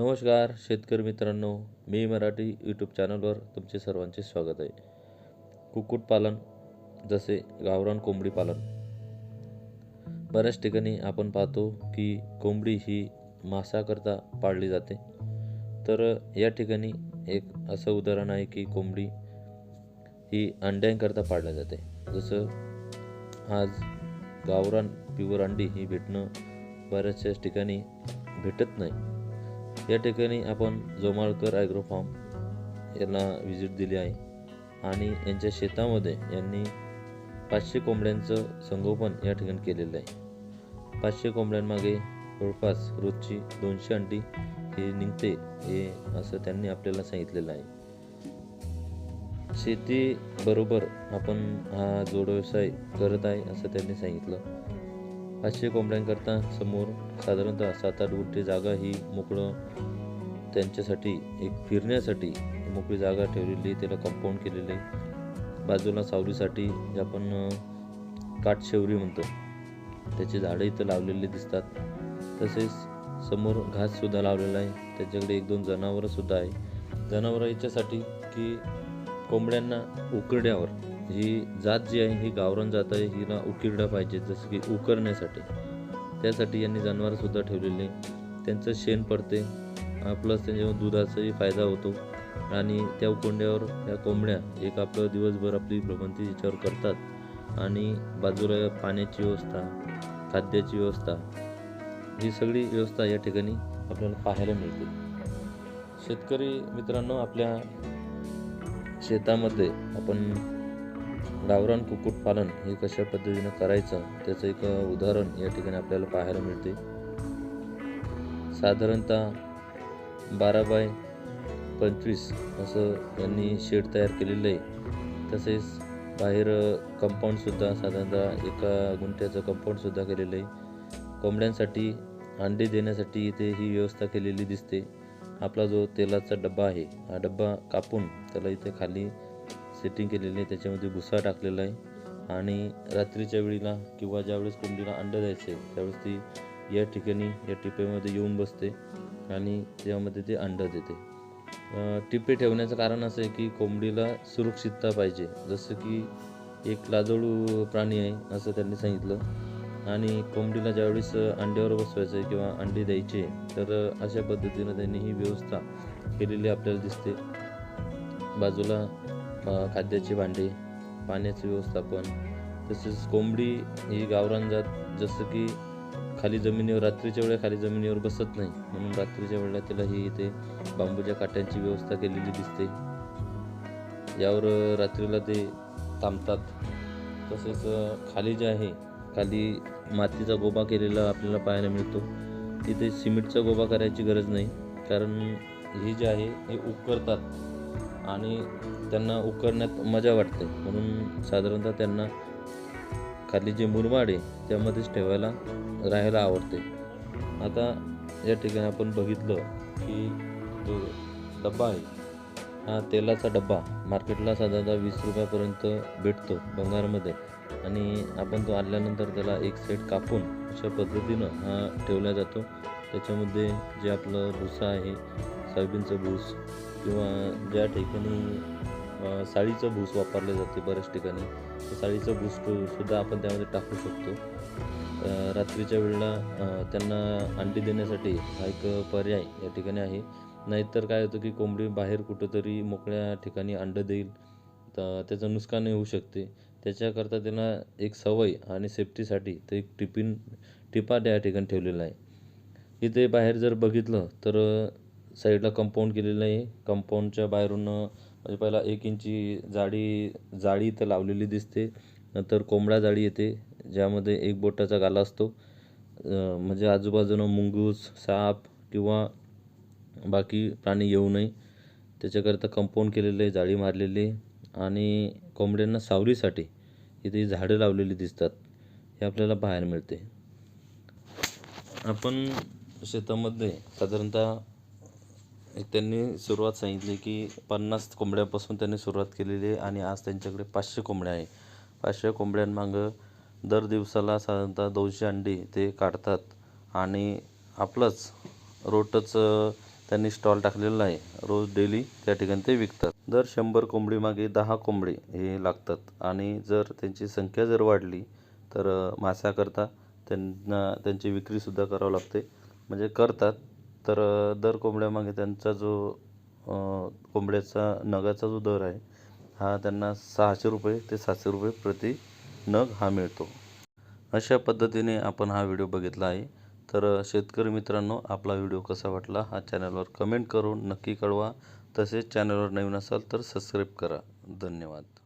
नमस्कार शेतकरी मित्रांनो. मी मराठी यूट्यूब चॅनलवर तुमचे सर्वांचे स्वागत आहे. कुक्कुटपालन जसे गावरान कोंबडी पालन. बऱ्याच ठिकाणी आपण पाहतो की कोंबडी ही मांसाकरता पाळली जाते. तर या ठिकाणी एक असं उदाहरण आहे की कोंबडी ही अंड्यांकरता पाळल्या जाते. जसं आज गावरान प्युअर अंडी ही भेटणं बऱ्याचशाच ठिकाणी भेटत नाही. या ठिकाणी आपण जोमाळकर ॲग्रो फार्म यांना व्हिजिट दिली आहे. आणि यांच्या शेतामध्ये यांनी पाचशे कोंबड्यांचं संगोपन या ठिकाणी केलेलं आहे. पाचशे कोंबड्यांमागे जवळपास रोजची दोनशे अंडी हे निघते हे असं त्यांनी आपल्याला सांगितलेलं आहे. शेतीबरोबर आपण हा जोडव्यवसाय करत आहे असं त्यांनी सांगितलं. पाचशे कोंबड्यांकरता समोर साधारणतः सात आठ गुंठे जागा ही मोकळं त्यांच्यासाठी एक फिरण्यासाठी मोकळी जागा ठेवलेली त्याला कंपाऊंड केलेले. आहे बाजूला सावलीसाठी जे आपण काठशेवरी म्हणतो त्याची झाडं इथं लावलेली दिसतात. तसेच समोर घाससुद्धा लावलेला आहे. त्याच्याकडे एक दोन जनावरंसुद्धा आहे. जनावरं याच्यासाठी की कोंबड्यांना उकरड्यावर ही जात जी आहे ही गावरान जात आहे हिला उकिरडा पाहिजे जसं की उकरण्यासाठी. त्यासाठी यांनी जनावरंसुद्धा ठेवलेले त्यांचं शेण पडते. प्लस त्यांच्या दुधाचाही फायदा होतो. आणि त्या उकोंड्यावर त्या कोंबड्या एक आपलं दिवसभर आपली भ्रमंती याच्यावर करतात. आणि बाजूला पाण्याची व्यवस्था खाद्याची व्यवस्था ही सगळी व्यवस्था या ठिकाणी आपल्याला पाहायला मिळते. शेतकरी मित्रांनो आपल्या शेतामध्ये आपण गावरान कुक्कुटपालन हे कशा पद्धतीनं करायचं त्याचं एक उदाहरण या ठिकाणी आपल्याला पाहायला मिळते. साधारणतः बारा बाय पंचवीस असं यांनी शेड तयार केलेलं आहे. तसेच बाहेर कंपाऊंडसुद्धा साधारणतः एका गुंठ्याचं कंपाऊंडसुद्धा केलेलं आहे. कोंबड्यांसाठी अंडे देण्यासाठी इथे ही व्यवस्था केलेली दिसते. आपला जो तेलाचा डब्बा आहे हा डब्बा कापून त्याला इथे खाली सेटिंग केलेली आहे त्याच्यामध्ये भुसा टाकलेला आहे. आणि रात्रीच्या वेळेला किंवा ज्यावेळेस कोंबडीला अंडं द्यायचे त्यावेळेस ती या ठिकाणी या टिपेमध्ये येऊन बसते आणि त्यामध्ये ते अंडं देते. टिपे ठेवण्याचं कारण असं आहे की कोंबडीला सुरक्षितता पाहिजे. जसं की एक लाजळू प्राणी आहे असं त्यांनी सांगितलं. आणि कोंबडीला ज्यावेळेस अंड्यावर बसवायचं आहे किंवा अंडी द्यायचे तर अशा पद्धतीनं त्यांनी ही व्यवस्था केलेली आपल्याला दिसते. बाजूला खाद्याची भांडे पाण्याचं व्यवस्थापन तसेच कोंबडी ही गावरान जात जसं की खाली जमिनीवर रात्रीच्या वेळेला खाली जमिनीवर बसत नाही म्हणून रात्रीच्या वेळेला त्याला ही इथे बांबूच्या काट्यांची व्यवस्था केलेली दिसते. यावर रात्रीला ते थांबतात. तसेच खाली जे आहे खाली मातीचा गोबा केलेला आपल्याला पाहायला मिळतो. तिथे सिमेंटचा गोबा करायची गरज नाही कारण ही जी आहे हे उकरतात. आणि त्यांना उकरण्यात मजा वाटते. म्हणून साधारणतः त्यांना खाली जे मुरमाड आहे त्यामध्येच ठेवायला राहायला आवडते. आता या ठिकाणी आपण बघितलं की जो डब्बा आहे हा तेलाचा डब्बा मार्केटला साधारणतः वीस रुपयापर्यंत भेटतो बंगारमध्ये आणि आपण तो आणल्यानंतर त्याला एक साईड कापून अशा पद्धतीनं हा ठेवला जातो. त्याच्यामध्ये जे आपलं भुसा आहे सोयाबीनचं भूस किंवा ज्या ठिकाणी साळीचं भूस वापरले जाते बऱ्याच ठिकाणी तर साळीचं भूस सुद्धा आपण त्यामध्ये टाकू शकतो. रात्रीच्या वेळेला त्यांना अंडी देण्यासाठी हा एक पर्याय या ठिकाणी आहे. नाहीतर काय होतं की कोंबडी बाहेर कुठंतरी मोकळ्या ठिकाणी अंडं देईल तर त्याचं नुकसानही होऊ शकते. त्याच्याकरता त्यांना एक सवय आणि सेफ्टीसाठी ते एक टिफिन टिपा त्या ठिकाणी ठेवलेला आहे. इथे बाहेर जर बघितलं तर साईडला कंपाऊंड केलेलं आहे. कंपाऊंडच्या बाहेरून म्हणजे पहिला एक इंची जाडी जाळी इथं लावलेली दिसते. नंतर कोंबडा जाळी येते ज्यामध्ये एक बोटाचा गाला असतो. म्हणजे आजूबाजूनं मुंगूस साप किंवा बाकी प्राणी येऊ नये. त्याच्याकरता कंपाऊंड केलेलं आहे जाळी मारलेली आहे. आणि कोंबड्यांना सावलीसाठी इथे झाडं लावलेली दिसतात. हे आपल्याला पाहायला मिळते. आपण शेतामध्ये साधारणतः त्यांनी सुरुवात सांगितली की पन्नास कोंबड्यापासून त्यांनी सुरुवात केलेली आहे आणि आज त्यांच्याकडे पाचशे कोंबड्या आहे पाचशे कोंबड्यांमागं दर दिवसाला साधारणतः दोनशे अंडी ते काढतात आणि आपलंच रोटच त्यांनी स्टॉल टाकलेला आहे. रोज डेली त्या ठिकाणी ते विकतात. दर शंभर कोंबडी मागे दहा कोंबडी हे लागतात आणि जर त्यांची संख्या जर वाढली तर अ, त्यांना त्यांची विक्रीसुद्धा करावं लागते. म्हणजे करतात तर दर कोंबड्यामागे त्यांचा जो कोंबड्याचा नगाचा जो दर आहे हा त्यांना सहाशे रुपये ते सातशे रुपये प्रति नग हा मिळतो. अशा पद्धतीने आपण हा व्हिडिओ बघितला आहे. तर शेतकरी मित्रांनो आपला व्हिडिओ कसा वाटला हा चॅनलवर कमेंट करून नक्की कळवा. तसेच चॅनलवर नवीन असाल तर सबस्क्राईब करा. धन्यवाद.